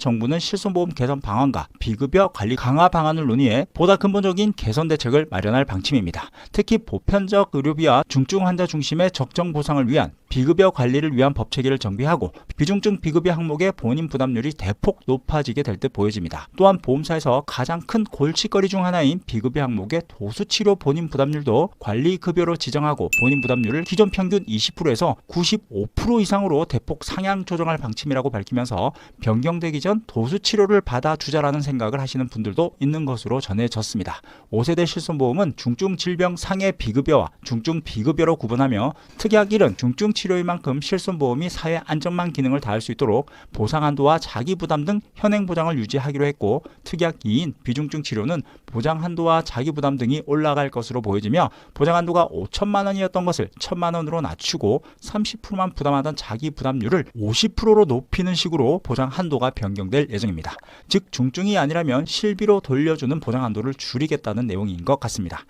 정부는 실손보험 개선 방안과 비급여 관리 강화 방안을 논의해 보다 근본적인 개선 대책을 마련할 방침입니다. 특히 보편적 의료비와 중증 환자 중심의 적정 보상을 위한 비급여 관리를 위한 법 체계를 정비하고 비중증 비급여 항목의 본인 부담률이 대폭 높아지게 될 듯 보여집니다. 또한 보험사에서 가장 큰 골칫거리 중 하나인 비급여 항목의 도수치료 본인 부담률도 관리급여로 지정하고 본인 부담률을 기존 평균 20%에서 95% 이상으로 대폭 상향 조정할 방침이라고 밝히면서 변경되기 전 도수치료를 받아주자라는 생각을 하시는 분들도 있는 것으로 전해졌습니다. 5세대 실손보험은 중증 질병 상해 비급여와 중증 비급여로 구분하며 특약 1은 중증 치료인 만큼 실손보험이 사회 안전망 기능을 다할 수 있도록 보상 한도와 자기 부담 등 현행 보장을 유지하기로 했고 특약 2인 비중증 치료는 보장 한도와 자기 부담 등이 올라갈 것으로 보여지며 보장 한도가 5천만 원이었던 것을 1천만 원으로 낮추고 30%만 부담하던 자기 부담률을 50%로 높이는 식으로 보장 한도가 변경될 예정입니다. 즉 중증이 아니라면 실비로 돌려주는 보장 한도를 줄이겠다는 내용인 것 같습니다.